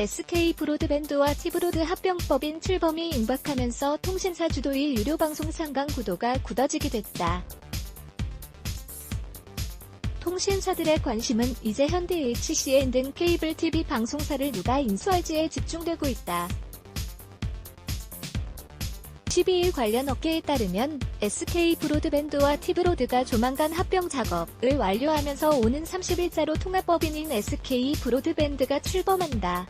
SK 브로드밴드와 T브로드 합병법인 출범이 임박하면서 통신사 주도의 유료방송 상강 구도가 굳어지게 됐다. 통신사들의 관심은 이제 현대 HCN 등 케이블 TV 방송사를 누가 인수할지에 집중되고 있다. 12일 관련 업계에 따르면 SK 브로드밴드와 T브로드가 조만간 합병 작업을 완료하면서 오는 30일자로 통합법인인 SK 브로드밴드가 출범한다.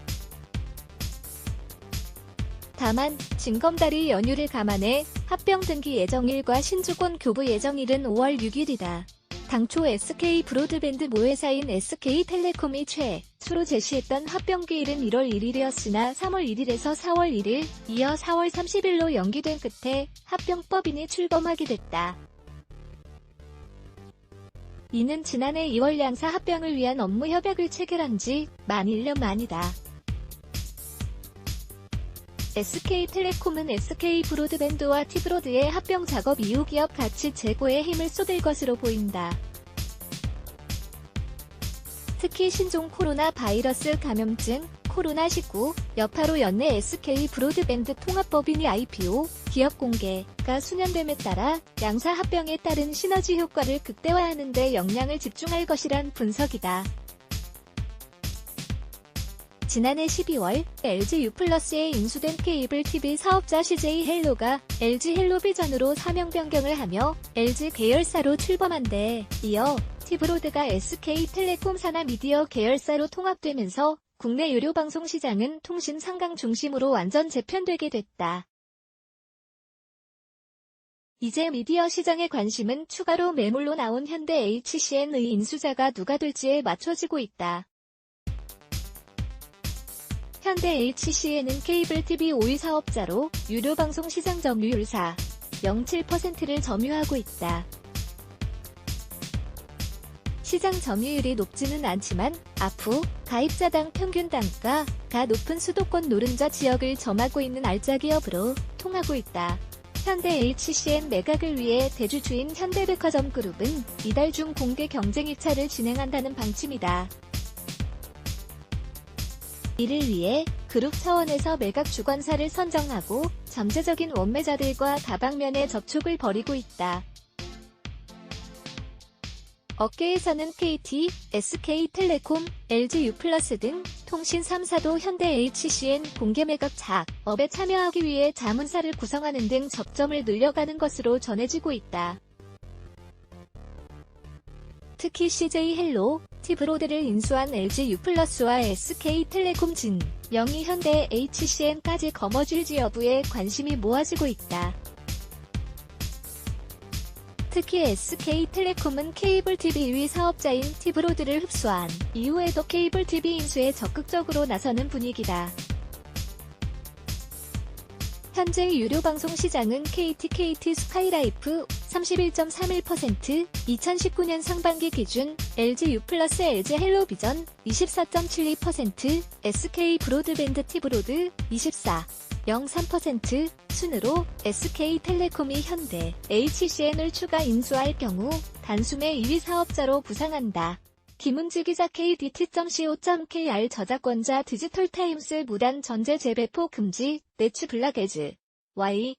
다만 징검다리 연휴를 감안해 합병 등기 예정일과 신주권 교부 예정일은 5월 6일이다. 당초 SK 브로드밴드 모회사인 SK텔레콤이 최초로 제시했던 합병기일은 1월 1일이었으나 3월 1일에서 4월 1일, 이어 4월 30일로 연기된 끝에 합병법인이 출범하게 됐다. 이는 지난해 2월 양사 합병을 위한 업무 협약을 체결한 지 만 1년 만이다. SK텔레콤은 SK 브로드밴드와 T브로드의 합병 작업 이후 기업 가치 제고에 힘을 쏟을 것으로 보인다. 특히 신종 코로나 바이러스 감염증, 코로나19 여파로 연내 SK 브로드밴드 통합법인이 IPO, 기업 공개가 수년됨에 따라 양사 합병에 따른 시너지 효과를 극대화하는 데 역량을 집중할 것이란 분석이다. 지난해 12월 LG U+에 인수된 케이블 TV 사업자 CJ 헬로가 LG 헬로 비전으로 사명 변경을 하며 LG 계열사로 출범한 데 이어 T브로드가 SK텔레콤 산하 미디어 계열사로 통합되면서 국내 유료 방송 시장은 통신 상강 중심으로 완전 재편되게 됐다. 이제 미디어 시장의 관심은 추가로 매물로 나온 현대 HCN의 인수자가 누가 될지에 맞춰지고 있다. 현대 HCN은 케이블 TV 5위 사업자로 유료 방송 시장 점유율 4.07%를 점유하고 있다. 시장 점유율이 높지는 않지만 아프 가입자당 평균 단가가 높은 수도권 노른자 지역을 점하고 있는 알짜 기업으로 통하고 있다. 현대 HCN 매각을 위해 대주주인 현대백화점 그룹은 이달 중 공개 경쟁 2차를 진행한다는 방침이다. 이를 위해 그룹 차원에서 매각 주관사를 선정하고 잠재적인 원매자들과 다방면의 접촉을 벌이고 있다. 업계에서는 KT, SK텔레콤, LGU+, 등 통신 3사도 현대 HCN 공개 매각 작업에 참여하기 위해 자문사를 구성하는 등 접점을 늘려가는 것으로 전해지고 있다. 특히 CJ 헬로, T브로드를 인수한 LG U+와 SK텔레콤 진, 영희 현대 HCN까지 거머쥘지 여부에 관심이 모아지고 있다. 특히 SK텔레콤은 케이블 TV 2위 사업자인 T브로드를 흡수한 이후에도 케이블 TV 인수에 적극적으로 나서는 분위기다. 현재 유료 방송 시장은 KT, KT 스카이라이프 31.31%, 2019년 상반기 기준 LG U+, LG 헬로비전 24.72%, SK 브로드밴드 T브로드 24.03% 순으로 SK텔레콤이 현대 HCN을 추가 인수할 경우 단숨에 2위 사업자로 부상한다. 김은지 기자 KDT.co.kr 저작권자 디지털타임스 무단 전제 재배포 금지, 네츠 블락에즈. Y